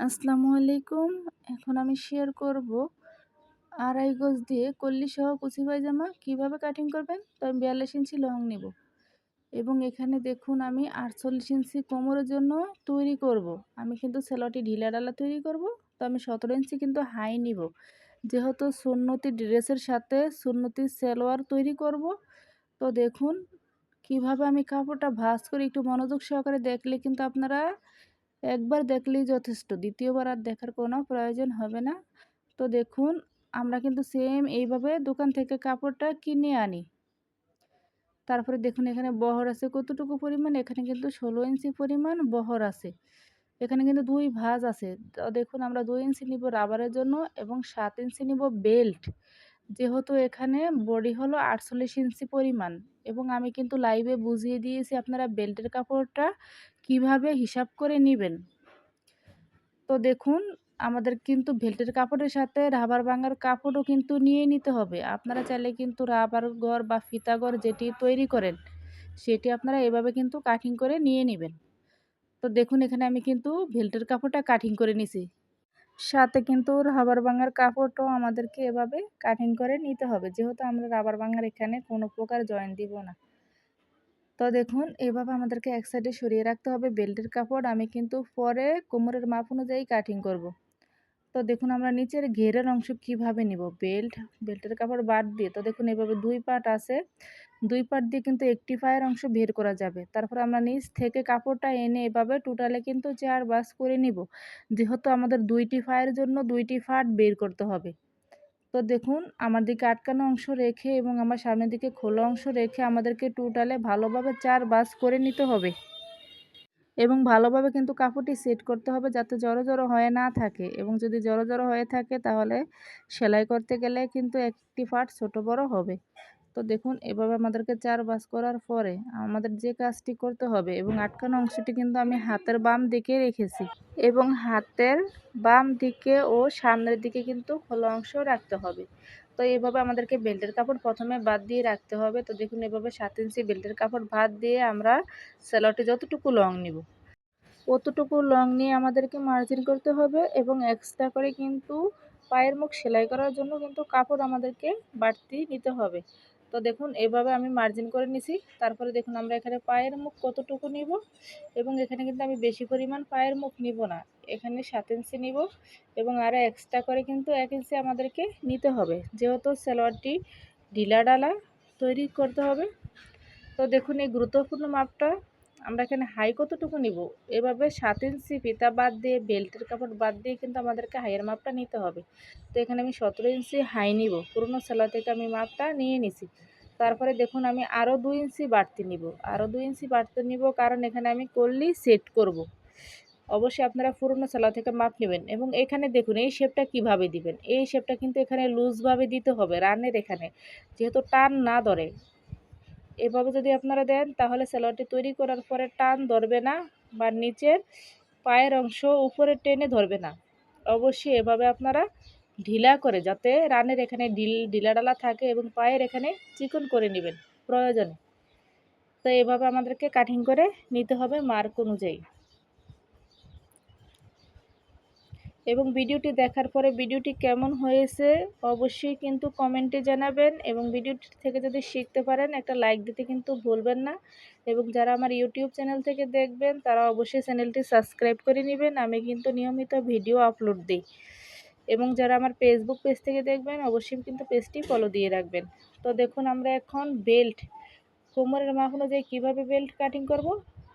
আসসালামু আলাইকুম। এখন আমি শেয়ার করব আড়াই গজ দিয়ে কল্লি সহ কুচি পায়জামা কীভাবে কাটিং করবেন? তো আমি বিয়াল্লিশ ইঞ্চি লং নেব। এবং এখানে দেখুন আমি আটচল্লিশ ইঞ্চি কোমরের জন্য তৈরি করব। আমি কিন্তু সেলোটি ঢিলা ডালা তৈরি করব। তো আমি সতেরো ইঞ্চি কিন্তু হাই নিব। যেহেতু সুন্নতি ড্রেসের সাথে সুন্নতি সেলোয়ার তৈরি করব। তো দেখুন কীভাবে আমি কাপড়টা ভাঁজ করে একটু মনোযোগ সহকারে দেখলে কিন্তু আপনারা একবার দেখলেই যথেষ্ট। দ্বিতীয়বার আর দেখার কোনো প্রয়োজন হবে না। তো দেখুন, আমরা কিন্তু সেম এইভাবে দোকান থেকে কাপড়টা কিনে আনি। তারপরে দেখুন, এখানে বহর আছে কতটুকু পরিমাণ? এখানে কিন্তু ষোলো ইঞ্চি পরিমাণ বহর আছে। এখানে কিন্তু দুই ভাঁজ আছে। দেখুন, আমরা দুই ইঞ্চি নিব রাবারের জন্য এবং সাত ইঞ্চি নিব বেল্ট। যেহেতু এখানে বডি হলো আটচল্লিশ ইঞ্চি পরিমাণ। এবং আমি কিন্তু লাইভে বুঝিয়ে দিয়েছি আপনারা বেল্টের কাপড়টা কীভাবে হিসাব করে নেবেন। তো দেখুন, আমাদের কিন্তু বেল্টের কাপড়ের সাথে রাবার ভাঙার কাপড়ও কিন্তু নিয়ে নিতে হবে। আপনারা চাইলে কিন্তু রাবার গড় বা ফিতাগড় যেটি তৈরি করেন, সেটি আপনারা এভাবে কিন্তু কাটিং করে নিয়ে নেবেন। তো দেখুন, এখানে আমি কিন্তু বেল্টের কাপড়টা কাটিং করে নিছি। সাথে কিন্তু রাবার বাঙার কাপড়টাও আমাদেরকে এভাবে কাটিং করে নিতে হবে। যেহেতু আমরা রাবার বাঙার এখানে কোনো প্রকার জয়েন দিব না। তো দেখুন, এভাবে আমাদেরকে এক সাইডে সরিয়ে রাখতে হবে। বেল্টের কাপড় আমি কিন্তু পরে কোমরের মাপ অনুযায়ী কাটিং করব। তো দেখুন আমরা নিচের ঘেরের অংশ কীভাবে নিব? বেল্ট, বেল্টের কাপড় বাদ দিয়ে তো দেখুন এভাবে দুই পার্ট আছে। দুই পার্ট দিয়ে কিন্তু একটি পায়ের অংশ বের করা যাবে। তারপর আমরা নিচ থেকে কাপড়টা এনে এভাবে টোটালে কিন্তু চার বাস করে নিব। যেহেতু আমাদের দুইটি পায়ের জন্য দুইটি ফাট বের করতে হবে। তো দেখুন আমার দিকে আটকানো অংশ রেখে এবং আমার সামনের দিকে খোলা অংশ রেখে আমাদেরকে টোটালে ভালোভাবে চার বাস করে নিতে হবে। এবং ভালোভাবে কিন্তু কাপড়টি সেট করতে হবে যাতে জড়ো জড়ো হয়ে না থাকে এবং যদি জড়ো জড়ো হয়ে থাকে তাহলে সেলাই করতে গেলে কিন্তু একটি পার্ট ছোট বড় হবে। তো দেখুন এভাবে আমাদেরকে চার বাস করার পরে আমাদের যে কাজটি করতে হবে এবং আটকানো অংশটি কিন্তু আমি হাতের বাম দিকে রেখেছি এবং হাতের বাম দিকে ও সামনের দিকে কিন্তু খোলা অংশ রাখতে হবে। তো এভাবে আমাদেরকে বেল্টের কাপড় প্রথমে বাদ দিয়ে রাখতে হবে। তো দেখুন, এভাবে সাত ইঞ্চি বেল্টের কাপড় বাদ দিয়ে আমরা স্যালোটে যতটুকু লং নিব, অতটুকু লং নিয়ে আমাদেরকে মার্জিন করতে হবে এবং এক্সট্রা করে কিন্তু পায়ের মুখ সেলাই করার জন্য কিন্তু কাপড় আমাদেরকে বাড়তি নিতে হবে। তো দেখুন, এভাবে আমি মার্জিন করে নিছি। তারপরে দেখুন, আমরা এখানে পায়ের মুখ কতটুকু নিব? এবং এখানে কিন্তু আমি বেশি পরিমাণ পায়ের মুখ নিব না। এখানে সাত ইঞ্চি নিব এবং আরও এক্সট্রা করে কিন্তু এক ইঞ্চি আমাদেরকে নিতে হবে। যেহেতু সেলোয়ারটি ঢিলা ডালা তৈরি করতে হবে। তো দেখুন, এই গুরুত্বপূর্ণ মাপটা আমরা এখানে হাই কতটুকু নিব? এভাবে সাত ইঞ্চি ফিতা বাদ দিয়ে বেল্টের কাপড় বাদ দিয়ে কিন্তু আমাদেরকে হাইয়ের মাপটা নিতে হবে। তো এখানে আমি সতেরো ইঞ্চি হাই নিব। পুরনো সেলা থেকে আমি মাপটা নিয়ে নিছি। তারপরে দেখুন আমি আরও দুই ইঞ্চি বাড়তি নিব। আরও দুই ইঞ্চি বাড়তি নিব কারণ এখানে আমি করলি সেট করব। অবশ্যই আপনারা পুরনো সেলা থেকে মাপ নেবেন এবং এখানে দেখুন এই শেপটা কীভাবে দিবেন? এই শেপটা কিন্তু এখানে লুজভাবে দিতে হবে, রানের এখানে। যেহেতু টান না ধরে এভাবে যদি আপনারা দেন, তাহলে স্যালোয়ারটি তৈরি করার পরে টান ধরবে না বা নিচের পায়ের অংশ উপরে টেনে ধরবে না। অবশ্যই এভাবে আপনারা ঢিলা করে, যাতে রানের এখানে ঢিল ঢিলা ডালা থাকে এবং পায়ের এখানে চিকন করে নেবেন প্রয়োজনে। তো এভাবে আমাদেরকে কাটিং করে নিতে হবে মার্ক অনুযায়ী। এবং ভিডিওটি দেখার পরে ভিডিওটি কেমন হয়েছে অবশ্যই কিন্তু কমেন্টে জানাবেন এবং ভিডিওটি থেকে যদি শিখতে পারেন, একটা লাইক দিতে কিন্তু ভুলবেন না। এবং যারা আমার ইউটিউব চ্যানেল থেকে দেখবেন, তারা অবশ্যই চ্যানেলটি সাবস্ক্রাইব করে নেবেন। আমি কিন্তু নিয়মিত ভিডিও আপলোড দিই। এবং যারা আমার ফেসবুক পেজ থেকে দেখবেন, অবশ্যই কিন্তু পেজটি ফলো দিয়ে রাখবেন। তো দেখুন, আমরা এখন বেল্ট কোমরের মাপ অনুযায়ী কীভাবে বেল্ট কাটিং করব?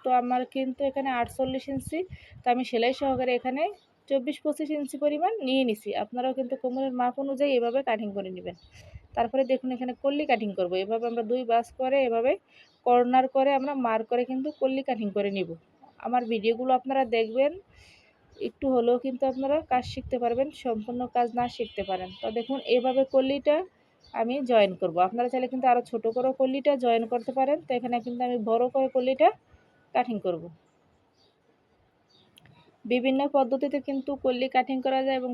তো আমার কিন্তু এখানে আটচল্লিশ ইঞ্চি তো আমি সেলাই সহকারে এখানে চব্বিশ পঁচিশ ইঞ্চি পরিমাণ নিয়ে নিছি। আপনারাও কিন্তু কোমরের মাপ অনুযায়ী এভাবে কাটিং করে নেবেন। তারপরে দেখুন এখানে কল্লি কাটিং করব। এভাবে আমরা দুই বাস করে, এভাবে কর্নার করে আমরা মার করে কিন্তু কল্লি কাটিং করে নিব। আমার ভিডিওগুলো আপনারা দেখবেন, একটু হলেও কিন্তু আপনারা কাজ শিখতে পারবেন, সম্পূর্ণ কাজ না শিখতে পারেন। তো দেখুন, এভাবে কল্লিটা আমি জয়েন করব। আপনারা চাইলে কিন্তু আরও ছোটো করে কল্লিটা জয়েন করতে পারেন। তো এখানে কিন্তু আমি বড় করে কল্লিটা কাটিং করব। বিভিন্ন পদ্ধতিতে কিন্তু কল্লি কাটিং করা যায় এবং